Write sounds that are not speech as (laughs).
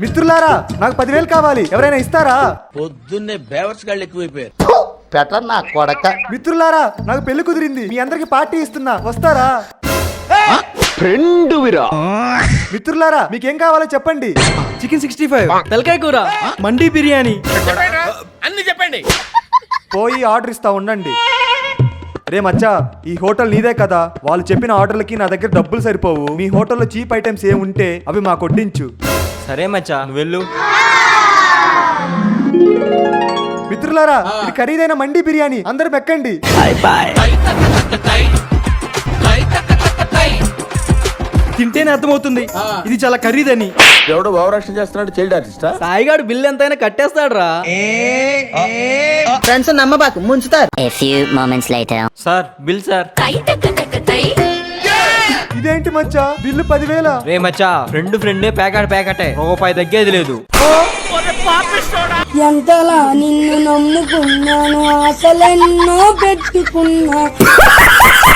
మిత్రులారా నాకు పదివేలు కావాలి. ఎవరైనా ఇస్తారా? పొద్దున్నే బేవర్స్ గాళ్ళు ఎక్కువైపోయారు. పెట నా కొడక. మిత్రులారా నాకు పెళ్ళి కుదిరింది. మీ అందరికి పార్టీ ఇస్తున్నా. వస్తారా? మిత్రులారా మీకేం కావాలో చెప్పండి. Chicken sixty five. తలకాయ కూర మండి బిర్యానీ. అన్ని చెప్పండి. పోయి ఆర్డర్ ఇస్తా ఉండండి. రే మచ్చా ఈ హోటల్ నీదే కదా. వాళ్ళు చెప్పిన ఆర్డర్లకి నా దగ్గర డబ్బులు సరిపోవు. మీ హోటల్లో చీప్ ఐటమ్స్ ఏం ఉంటే అవి మా కొట్టించు సరే మచ్చా. నువ్వు వెళ్ళు. మిత్రులారా ఇది ఖరీదైన మండి బిర్యానీ. అందరు మెక్కండి. తింటేనే అర్థమవుతుంది. ఇది చాలా ఖరీదని. ఎవడో భావరక్షణ చేస్తున్నాడు చైల్డ్ ఆర్టిస్టా సాయిగాడు బిల్ ఎంతైనా కట్టేస్తాడు రా ఫ్రెండ్స్ నమ్మబాకు ముంచుతారు. A few moments later. Sir bill sir. Maccha? Bill పదివేల? రే మచ్చా ఫ్రెండ్ ఫ్రెండే ప్యాకెట్ ప్యాకెటే. రూపాయి తగ్గేది లేదు. ఎంతలా నిన్ను నమ్ముకున్నాను ఆశలెన్నో పెట్టుకున్నా. (laughs)